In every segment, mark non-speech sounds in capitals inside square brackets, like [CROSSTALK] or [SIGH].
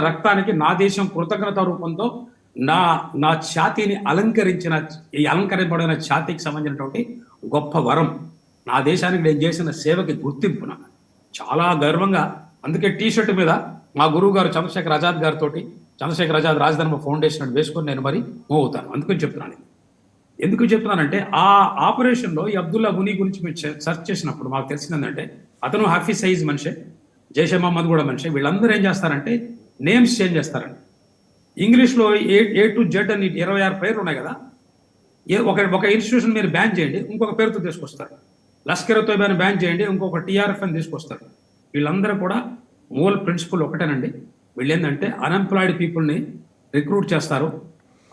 రక్తానికి నా దేశం కృతజ్ఞత రూపంతో నా నా ఛాతీని అలంకరించిన ఈ అలంకరింపబడిన ఛాతీకి సంబంధించినటువంటి గొప్ప వరం. నా దేశానికి నేను చేసిన సేవకి గుర్తింపు నాకు చాలా గర్వంగా అందుకే టీ షర్ట్ మీద మా గురువు గారు చంద్రశేఖర్ ఆజాద్ గారితో చంద్రశేఖర్ ఆజాద్ రాజధర్మ ఫౌండేషన్ వేసుకొని నేను మరి మూవ్ అవుతాను అందుకని చెప్తున్నాను ఎందుకు చెప్తున్నానంటే ఆ ఆపరేషన్లో ఈ అబ్దుల్లా ముని గురించి మేము సెర్చ్ చేసినప్పుడు మాకు తెలిసిందంటే అతను హాఫీ సైజ్ మనిషే జైషే మహమ్మద్ కూడా మనిషి. వీళ్ళందరూ ఏం చేస్తారంటే నేమ్స్ చేంజ్ చేస్తారండి. ఇంగ్లీష్లో ఏ ఏ టు జెడ్ అని ఇరవై ఆరు పేర్లు ఉన్నాయి కదా. ఏ ఒక ఒక ఇన్స్టిట్యూషన్ మీరు బ్యాన్ చేయండి ఇంకొక పేరుతో తీసుకొస్తారు. లష్కర్ తోబాని బ్యాన్ చేయండి ఇంకొక టీఆర్ఎఫ్ అని తీసుకొస్తారు. వీళ్ళందరూ కూడా మూల ప్రిన్సిపల్ ఒకటేనండి. వీళ్ళు ఏంటంటే అన్ఎంప్లాయిడ్ పీపుల్ని రిక్రూట్ చేస్తారు.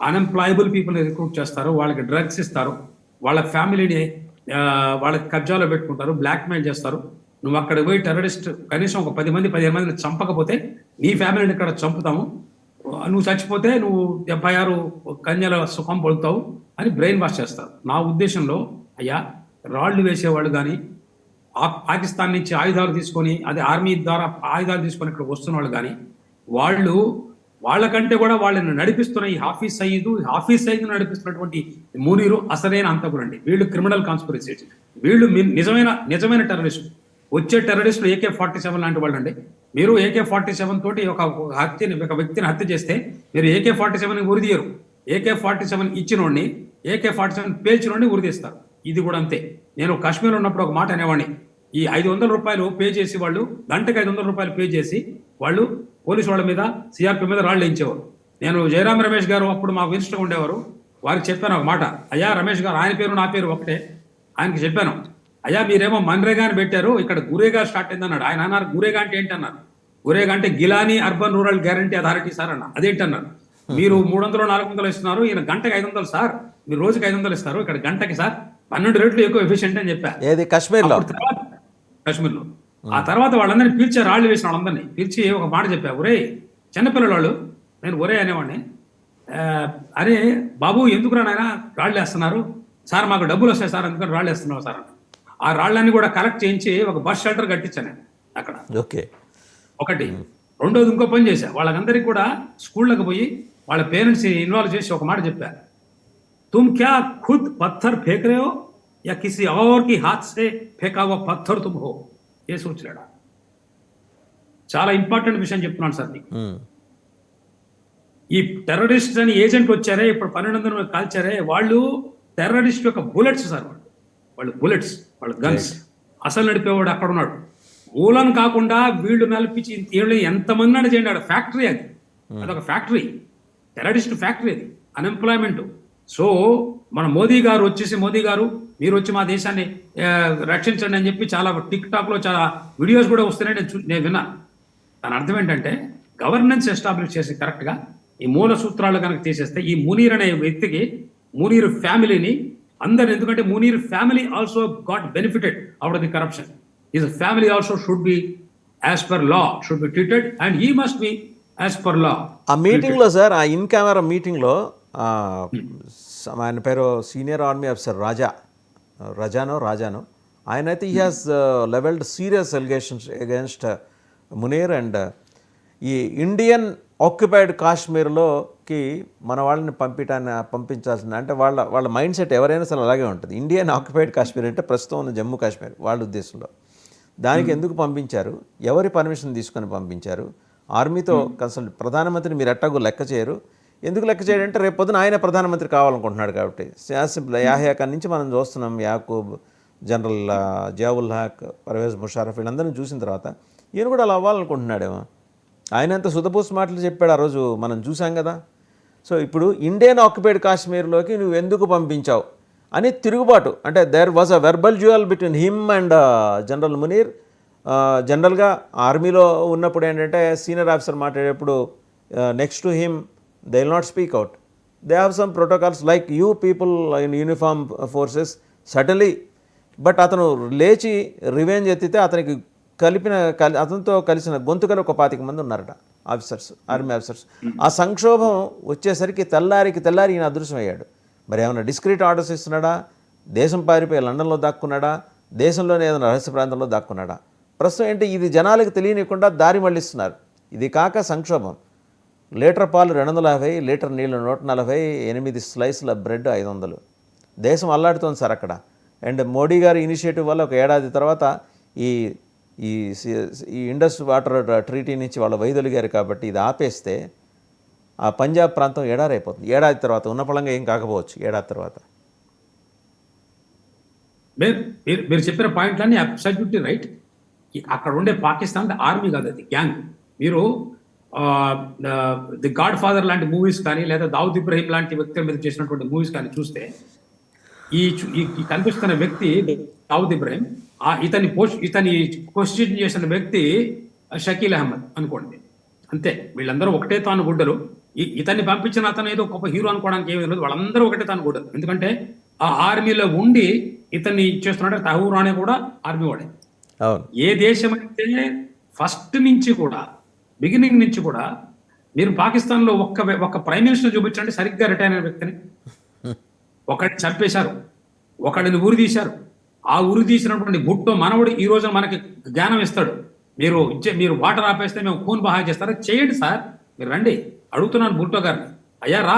అన్ఎంప్లాయబుల్ పీపుల్ని రిక్రూట్ చేస్తారు. వాళ్ళకి డ్రగ్స్ ఇస్తారు. వాళ్ళ ఫ్యామిలీని వాళ్ళ వాళ్ళకి కబ్జాలో పెట్టుకుంటారు. బ్లాక్మెయిల్ చేస్తారు. నువ్వు అక్కడ పోయి టెర్రరిస్ట్ కనీసం ఒక పది మంది పదిహేను మందిని చంపకపోతే నీ ఫ్యామిలీని ఇక్కడ చంపుతాము. నువ్వు చచ్చిపోతే నువ్వు డెబ్బై ఆరు కన్యల సుఖం పొందుతావు అని బ్రెయిన్ వాష్ చేస్తారు. నా ఉద్దేశంలో అయ్యా రాళ్ళు వేసేవాళ్ళు కానీ పాకిస్తాన్ నుంచి ఆయుధాలు తీసుకొని అదే ఆర్మీ ద్వారా ఆయుధాలు తీసుకొని ఇక్కడ వస్తున్న వాళ్ళు కానీ వాళ్ళు వాళ్ళకంటే కూడా వాళ్ళని నడిపిస్తున్న ఈ హాఫీజ్ సయీదు హాఫీజ్ సయీద్ నడిపిస్తున్నటువంటి మునీరు అసలైన అంతకులండి వీళ్ళు క్రిమినల్ కాన్స్పిరసీ వీళ్ళు నిజమైన నిజమైన టెర్రరిస్ట్ వచ్చే టెర్రరిస్టులు ఏకే ఫార్టీ సెవెన్ లాంటి వాళ్ళు అండి మీరు ఏకే ఫార్టీ సెవెన్ తోటి ఒక హత్యని ఒక వ్యక్తిని హత్య చేస్తే మీరు ఏకే ఫార్టీ సెవెన్ ఉరిదీయరు ఏకే ఫార్టీ సెవెన్ ఇచ్చినోడిని ఏకే ఫార్టీ సెవెన్ పేల్చినోడిని ఉరిదీస్తారు ఇది కూడా అంతే. నేను కాశ్మీర్ ఉన్నప్పుడు ఒక మాట అనేవాడిని ఈ ఐదు వందల రూపాయలు పే చేసి వాళ్ళు గంటకు ఐదు వందల రూపాయలు పే చేసి వాళ్ళు పోలీసు వాళ్ళ మీద సిఆర్పి మీద రాళ్ళు వేయించేవారు. నేను జయరాం రమేష్ గారు అప్పుడు మా మినిస్టర్ ఉండేవారు. వారికి చెప్పాను ఒక మాట. అయ్యా రమేష్ గారు ఆయన పేరు నా పేరు ఒకటే. ఆయనకి చెప్పాను. అయ్యా మీరేమో మన్రేగా అని పెట్టారు. ఇక్కడ గురేగా స్టార్ట్ అయింది అన్నాడు ఆయన అన్నారు గురేగా అంటే ఏంటి అన్నారు గురేగా అంటే Gilani urban rural guarantee authority sir అన్న. అదేంటి అన్నారు మీరు మూడు వందలు నాలుగు వందలు ఇస్తున్నారు. ఈయన గంటకి ఐదు వందలు సార్. మీరు రోజుకి ఐదు వందలు ఇస్తారు. ఇక్కడ గంటకి సార్ పన్నెండు రేట్లు ఎక్కువ ఎఫిషియెంట్ అని చెప్పా. ఏది? కాశ్మీర్లో? కాశ్మీర్లో. ఆ తర్వాత వాళ్ళందరినీ పిలిచి రాళ్ళు వేసిన వాళ్ళందరినీ పిలిచి ఒక మాట చెప్పా. ఒరే చిన్నపిల్లల వాళ్ళు నేను ఒరే అనేవాడిని. "ఆ, అరే బాబు ఎందుకురా నాయన రాళ్ళు వేస్తున్నారు? సార్ మాకు డబ్బులు వస్తాయి సార్ అందుకని రాళ్ళు వేస్తున్నావు సార్? అన్న. ఆ రాళ్ళన్నీ కూడా కలెక్ట్ చేయించి ఒక బస్ షెల్టర్ కట్టించాను నేను అక్కడ ఓకే ఒకటి రెండోది ఇంకో పని చేశా వాళ్ళందరికీ కూడా స్కూళ్ళకి పోయి వాళ్ళ పేరెంట్స్ ఇన్వాల్వ్ చేసి ఒక మాట చెప్పారు तुम क्या खुद पत्थर फेंक रहे हो या किसी और की हाथ से फेंका हुआ पत्थर तुम हो ये सोच लेना చాలా ఇంపార్టెంట్ విషయం చెప్తున్నాను సార్ మీకు ఉమ్. ఈ టెర్రరిస్ట్ అని ఏజెంట్ వచ్చారే ఇప్పుడు పన్నెండు వందల కాల్చారే వాళ్ళు టెర్రరిస్ట్ యొక్క బుల్లెట్స్ సార్ వాళ్ళు వాళ్ళు బుల్లెట్స్ వాళ్ళు గన్స్ అసలు నడిపేవాడు అక్కడ ఉన్నాడు మూలం కాకుండా వీళ్ళు నడిపించి వీళ్ళు ఎంతమంది అని చేయండి ఫ్యాక్టరీ అది. అదొక ఫ్యాక్టరీ టెర్రరిస్ట్ ఫ్యాక్టరీ అది. అన్ఎంప్లాయ్మెంట్ సో మన మోదీ గారు వచ్చేసి మోదీ గారు మీరు వచ్చి మా దేశాన్ని రక్షించండి అని చెప్పి చాలా టిక్ టాక్లో చాలా వీడియోస్ కూడా వస్తున్నాయి. నేను నేను విన్నా. దాని అర్థం ఏంటంటే గవర్నెన్స్ ఎస్టాబ్లిష్ చేసి కరెక్ట్గా ఈ మూల సూత్రాలు కనుక తీసేస్తే ఈ మునీర్ అనే వ్యక్తికి మునీర్ ఫ్యామిలీని అందరు ఎందుకంటే Munir family also got benefited out the corruption. His family also should be as per law should be treated and he must be as per law ఆ మీటింగ్లో సార్ ఆ ఇన్ కెమెరా మీటింగ్లో ఆ, స- ఆయన పేరు సీనియర్ ఆర్మీ ఆఫీసర్ రాజా రజానో రాజానో. ఆయన అయితే ఈ has levelled serious allegations against Munir and ఈ ఇండియన్ ఆక్యుపైడ్ కాశ్మీర్లోకి మన వాళ్ళని పంపించాన్ని పంపించాల్సింది అంటే వాళ్ళ వాళ్ళ మైండ్ సెట్ ఎవరైనా సరే అలాగే ఉంటుంది. ఇండియన్ ఆక్యుపైడ్ కాశ్మీర్ అంటే ప్రస్తుతం ఉన్న జమ్మూ కాశ్మీర్ వాళ్ళ ఉద్దేశంలో. దానికి ఎందుకు పంపించారు? ఎవరి పర్మిషన్ తీసుకొని పంపించారు? ఆర్మీతో కన్సల్ట్ ప్రధానమంత్రిని మీరు ఎట్టాగో లెక్క చేయరు. ఎందుకు లెక్క చేయడంటే రేపు పొద్దున ఆయన ప్రధానమంత్రి కావాలనుకుంటున్నాడు కాబట్టి. సింపుల్ యాహ్యా కాడి నుంచి మనం చూస్తున్నాం. యాకూబ్ జనరల్ జియావుల్ హక్ పర్వేజ్ ముషారఫ్ వీళ్ళందరినీ చూసిన తర్వాత ఈయన కూడా అలా అవ్వాలనుకుంటున్నాడేమో. ఆయన అంత సుధపూసి మాటలు చెప్పాడు ఆ రోజు మనం చూసాం కదా. సో ఇప్పుడు ఇండియన్ ఆక్యుపైడ్ కాశ్మీర్లోకి నువ్వు ఎందుకు పంపించావు? అని తిరుగుబాటు అంటే there was a verbal duel between him and general Munir జనరల్గా ఆర్మీలో ఉన్నప్పుడు ఏంటంటే సీనియర్ ఆఫీసర్ మాట్లాడేటప్పుడు next to him they will not speak out they have some protocols like you people in uniform forces suddenly but అతను లేచి revenge ఎత్తితే అతనికి కలిపిన కలి అతనితో కలిసిన గొంతుకలు ఒక పాతిక మంది ఉన్నారట ఆఫీసర్స్ ఆర్మీ ఆఫీసర్స్. ఆ సంక్షోభం వచ్చేసరికి తెల్లారికి తెల్లారి ఈయన అదృశ్యం అయ్యాడు మరి ఏమైనా డిస్క్రీట్ ఆర్డర్స్ ఇస్తున్నాడా? దేశం పారిపోయి లండన్లో దాక్కున్నాడా? దేశంలోనే ఏదైనా రహస్య ప్రాంతంలో దాక్కున్నాడా? ప్రస్తుతం ఏంటి ఇది జనాలకు తెలియనివ్వకుండా దారి మళ్ళిస్తున్నారు ఇది కాక సంక్షోభం. లీటర్ పాలు రెండు వందల యాభై లీటర్ నీళ్ళు నూట నలభై ఎనిమిది స్లైస్ల బ్రెడ్ ఐదు వందలు దేశం అల్లాడుతోంది సార్ అక్కడ. అండ్ మోడీ గారి ఇనిషియేటివ్ వల్ల ఒక ఏడాది తర్వాత ఈ ఈ సి- ఈ ఇండస్ వాటర్ ట్రీటీ నుంచి వాళ్ళు వైదొలిగారు కాబట్టి ఇది ఆపేస్తే ఆ పంజాబ్ ప్రాంతం ఏడారైపోతుంది ఏడాది తర్వాత ఉన్న పళంగా ఏం కాకపోవచ్చు ఏడాది తర్వాత. మీరు మీరు మీరు చెప్పిన పాయింట్లన్నీ అబ్సల్యూట్లీ రైట్ అక్కడ ఉండే పాకిస్తాన్ ఆర్మీ కాదు అది గ్యాంగ్ మీరు ది గాడ్ ఫాదర్ లాంటి మూవీస్ కానీ లేదా దావుద్ ఇబ్రహీం లాంటి వ్యక్తుల మీద చేసినటువంటి మూవీస్ కానీ చూస్తే ఈ ఈ కనిపిస్తున్న వ్యక్తి దావుద్ ఇబ్రహీం ఆ ఇతని పోస్ట్ ఇతని క్వశ్చన్ చేసిన వ్యక్తి షకీల్ అహ్మద్ అనుకోండి. అంతే వీళ్ళందరూ ఒకటే తాను గుడ్డలు. ఇతన్ని పంపించిన అతను ఏదో గొప్ప హీరో అనుకోవడానికి ఏమీ లేదు. వాళ్ళందరూ ఒకటే తాను గుడ్డలు. ఎందుకంటే ఆ ఆర్మీలో ఉండి ఇతన్ని చేస్తున్నాడు తహూర్ అనే కూడా ఆర్మీ వాడే. ఏ దేశం అయితే ఫస్ట్ నుంచి కూడా బిగినింగ్ నుంచి కూడా మీరు పాకిస్తాన్లో ఒక్క వ్య- ఒక్క ప్రైమ్ మినిస్టర్ చూపించండి సరిగ్గా రిటైర్ అయిన వ్యక్తిని. [LAUGHS] ఒకడిని చంపేశారు. ఒకడిని ఉరి తీశారు. ఆ ఉరి తీసినటువంటి గుట్టో మనవడు ఈ రోజున మనకి జ్ఞానం ఇస్తాడు. మీరు ఇచ్చే మీరు వాటర్ ఆపేస్తే మేము ఖూన్ బహా చేస్తారా? చేయండి సార్. మీరు రండి. అడుగుతున్నాను బుట్టో గారిని. అయ్యా రా.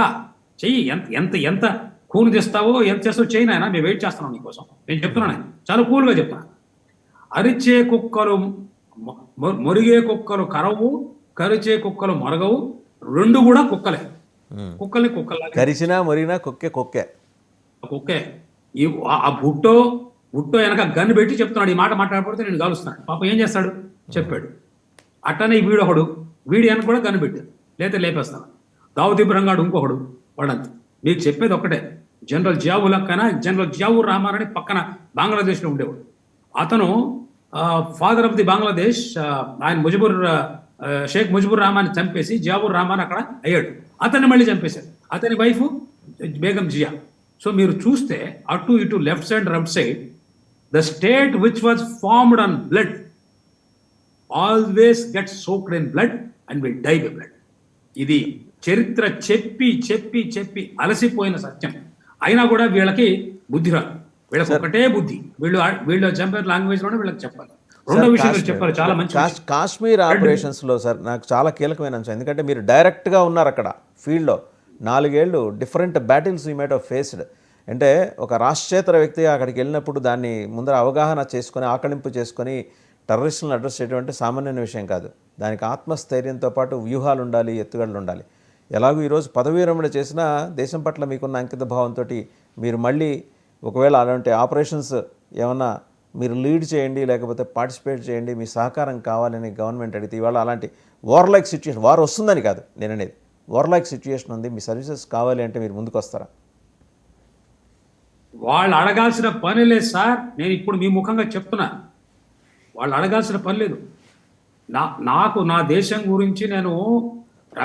చెయ్యి. ఎంత ఎంత ఎంత ఖూన్ తెస్తావో ఎంత చేస్తావో చేయి నాయనా. మేము వెయిట్ చేస్తున్నాం నీకోసం నేను చెప్తున్నాను ఆయన. చాలా కూల్గా చెప్తున్నాను అరిచే కుక్కలు మొరిగే కుక్కలు కరవు కరిచే కుక్కలు మొరగవు. రెండు కూడా కుక్కలే. కుక్కల్ని కుక్కల్లాగా కరిచినా మొరిగినా కుక్కే కుక్కే. కుక్కే. ఈ ఆ బుట్టో ఉట్టో వెనక గన్ను పెట్టి చెప్తున్నాడు ఈ మాట మాట్లాడకపోతే నేను కాలుస్తాను పాప ఏం చేస్తాడు? చెప్పాడు. అట్టనే ఈ ఒకడు వీడి వెనక కూడా గన్ను పెట్టాడు. లేతే లేపేస్తాను. దావుద్ ఇబ్రహం ఇంకొకడు వాడంత. మీకు చెప్పేది ఒక్కటే. జనరల్ జియావుల్ కన్నా జనరల్ జియావుర్ రహమాన్ అని పక్కన బంగ్లాదేశ్లో ఉండేవాడు. అతను ఫాదర్ ఆఫ్ ది బంగ్లాదేశ్ ఆయన ముజిబుర్ షేక్ ముజిబుర్ రహమాన్ చంపేసి జియావుర్ రహమాన్ అక్కడ అయ్యాడు. అతన్ని మళ్ళీ చంపేశాడు అతని వైఫ్ బేగం జియా. సో మీరు చూస్తే అటు ఇటు left side right side the state which was formed on blood always get soaked in blood and will die by blood ఇది చరిత్ర చెప్పి చెప్పి చెప్పి అలసిపోయిన సత్యం. అయినా కూడా వీళ్ళకి బుద్ధి రాదు. వీళ్ళకి ఒకటే బుద్ధి. వీళ్ళు వీళ్ళు చంపే లాంగ్వేజ్లోనే వీళ్ళకి చెప్పాలి. రెండో విషయం మీరు చెప్పారు చాలా మంచి కాశ్మీర్ ఆపరేషన్స్లో సార్ నాకు చాలా కీలకమైన అంశం. ఎందుకంటే మీరు డైరెక్ట్గా ఉన్నారు అక్కడ ఫీల్డ్లో నాలుగేళ్ళు different battles you might have faced అంటే ఒక రాష్ట్రేతర వ్యక్తి అక్కడికి వెళ్ళినప్పుడు దాన్ని ముందర అవగాహన చేసుకొని ఆకలింపు చేసుకొని టెర్రరిస్టులను అడ్రస్ చేయడం అంటే సామాన్యమైన విషయం కాదు. దానికి ఆత్మస్థైర్యంతో పాటు వ్యూహాలు ఉండాలి ఎత్తుగడలు ఉండాలి. ఎలాగో ఈరోజు పదవీ విరమణ చేసినా దేశం పట్ల మీకున్న అంకిత భావంతో మీరు మళ్ళీ ఒకవేళ అలాంటి ఆపరేషన్స్ ఏమన్నా మీరు లీడ్ చేయండి లేకపోతే పార్టిసిపేట్ చేయండి మీ సహకారం కావాలని గవర్నమెంట్ అడిగితే ఇవాళ అలాంటి వార్ లైక్ సిచ్యుయేషన్ వార్ వస్తుందని కాదు నేను అనేది వార్ లైక్ సిచ్యుయేషన్ ఉంది మీ సర్వీసెస్ కావాలి అంటే మీరు ముందుకు వస్తారా వాళ్ళు అడగాల్సిన పని లేదు సార్. నేను ఇప్పుడు మీ ముఖంగా చెప్తున్నా. వాళ్ళు అడగాల్సిన పని లేదు. నా నాకు నా దేశం గురించి నేను